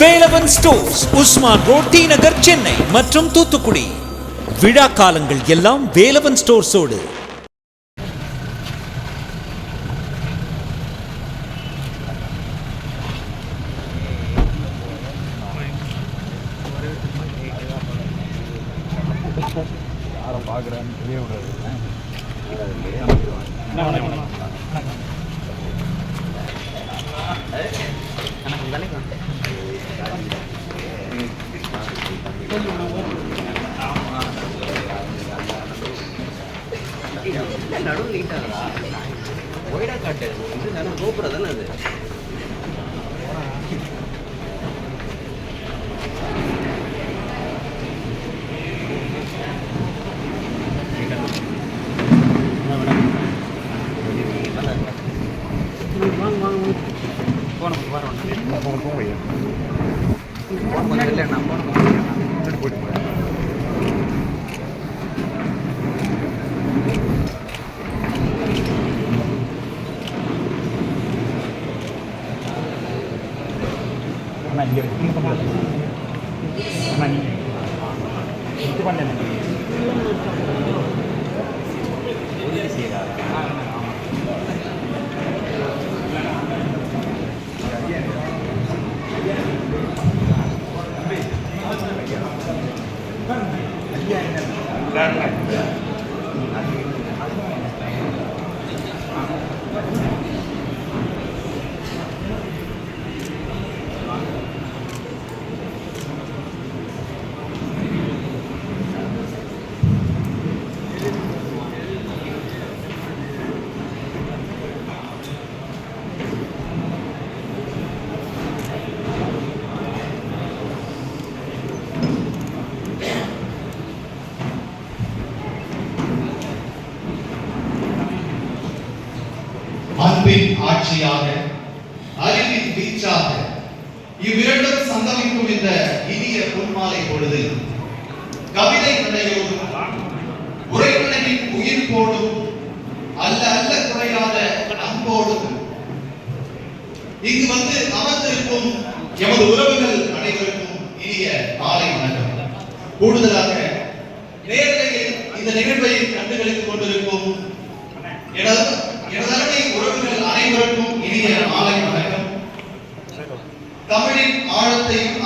Velavan stores Usman road T Nagar Chennai மற்றும் தூத்துக்குடி. விழா காலங்கள் எல்லாம் வேலவன் ஸ்டோர்ஸோடு. நடுவு நீட்டாங்களா ஒய்டா காட்டு இது தானே கோபுரம் தானே அது கொஞ்சம் இல்லை நான் போன 버린 거야. 가만히 이겨. 한번 가만히. 가만히. 뜨거운 데는. 어디 있어요? இது பண்ணேன் அன்பின் ஆட்சியாக அறிவின் வீச்சாக இவ்விரண்டும் சங்கமிக்கும் இந்த இனிய பொன்மாலை பொழுது கவிதை நிலையோடும் உரைநடையின் உயிர் போடும் அல்ல அல்ல குறையாத அன்போடும் இங்கு வந்து அமர்ந்திருக்கும் எமது உறவுகள் அனைவருக்கும் இனிய மாலை வணக்கம். கூடுதலாக நேரடியில் இந்த நிகழ்வை கண்டுகளித்துக் கொண்டிருக்கும் எனது சீரிய மாலை வணக்கம் தமிழின் ஆழத்தையும்